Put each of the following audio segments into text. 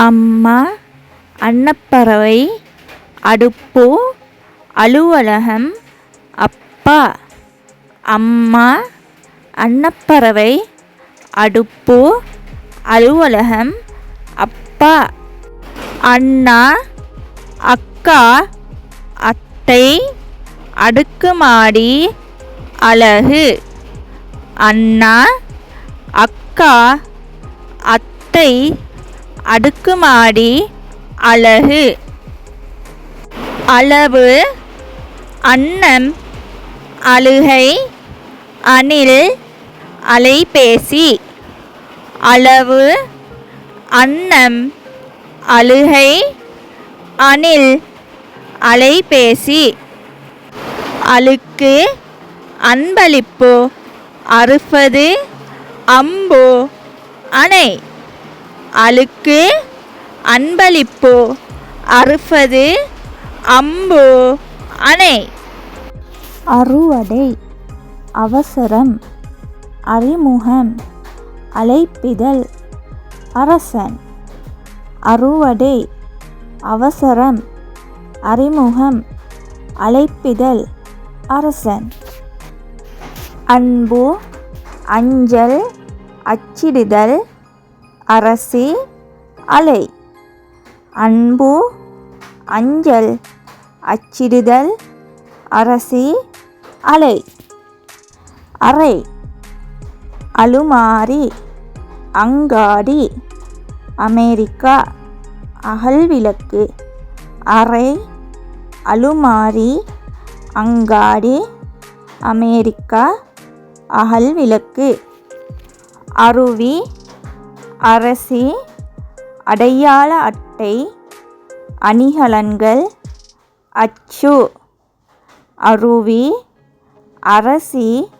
அம்மா அன்னப்பறவை அடுப்பு அலுவலகம் அப்பா அம்மா அன்னப்பறவை அடுப்பு அலுவலகம் அப்பா அண்ணா அக்கா அத்தை அடுக்குமாடி அழகு அண்ணா அக்கா அத்தை அடுக்குமாடி அழகு அளவு அன்னம் அழுகை அணில் அலைபேசி. அளவு அன்னம் அழுகை அணில் அலைபேசி. அழுக்கு அன்பளிப்பு அறுப்பது அம்பு அணை. அழுக்கு அன்பளிப்பு அறுப்பது அம்பு அணை. அறுவடை அவசரம் அறிமுகம் அழைப்பிதழ் அரசன். அறுவடை அவசரம் அறிமுகம் அழைப்பிதழ் அரசன். அன்பு அஞ்சல் அச்சிடுதல் அரசி அலை. அன்பு அஞ்சல். அச்சிடுதல் அரசி அலை. அறை. அலுமாரி அங்காடி. அமெரிக்கா அகல்விளக்கு. அறை அலுமாரி அங்காடி. அமெரிக்கா அகல்விளக்கு. அருவி அரசி அடையாள அட்டை அணிகலன்கள் அச்சு. அருவி அரசி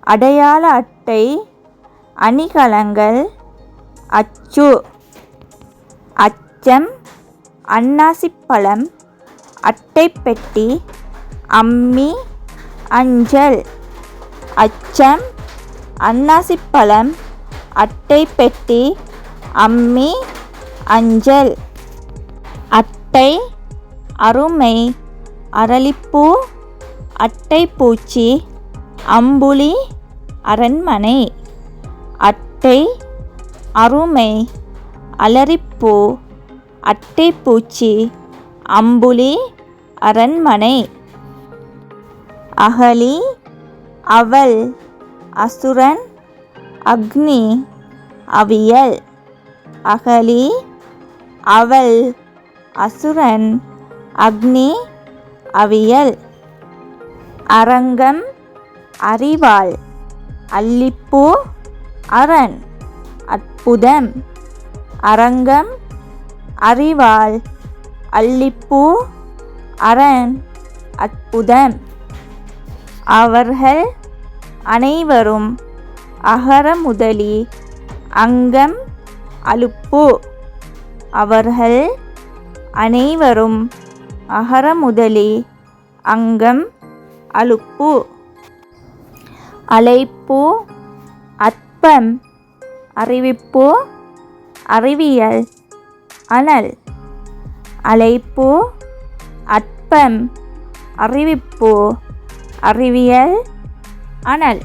அடையாள அட்டை அணிகலன்கள் அச்சு. அச்சம் அன்னாசிப்பழம் அட்டைப்பெட்டி அம்மி அஞ்சல். அச்சம் அன்னாசிப்பழம் அட்டைப்பெட்டி அம்மி அஞ்சல் அட்டை அருமை அரளிப்பூ அட்டைப்பூச்சி அம்புலி அரண்மனை அட்டை அருமை அலரிப்பூ அட்டைப்பூச்சி அம்புலி அரண்மனை. அகலி அவள் அசுரன் அக்னி அவியல் அகலி அவள் அசுரன் அக்னி அவியல். அரங்கம் அறிவாள் அல்லிப்பூ அரண் அற்புதம். அரங்கம் அறிவாள் அல்லிப்பூ அரண் அற்புதம். அவர்கள் அனைவரும் அகர முதலி அங்கம் அலுப்பு. அவர்கள் அனைவரும் அகர முதலி அங்கம் அலுப்பு. அழைப்பு அற்பம் அறிவிப்பு அறிவியல் அனல். அழைப்பு அற்பம் அறிவிப்பு அறிவியல் அனல்.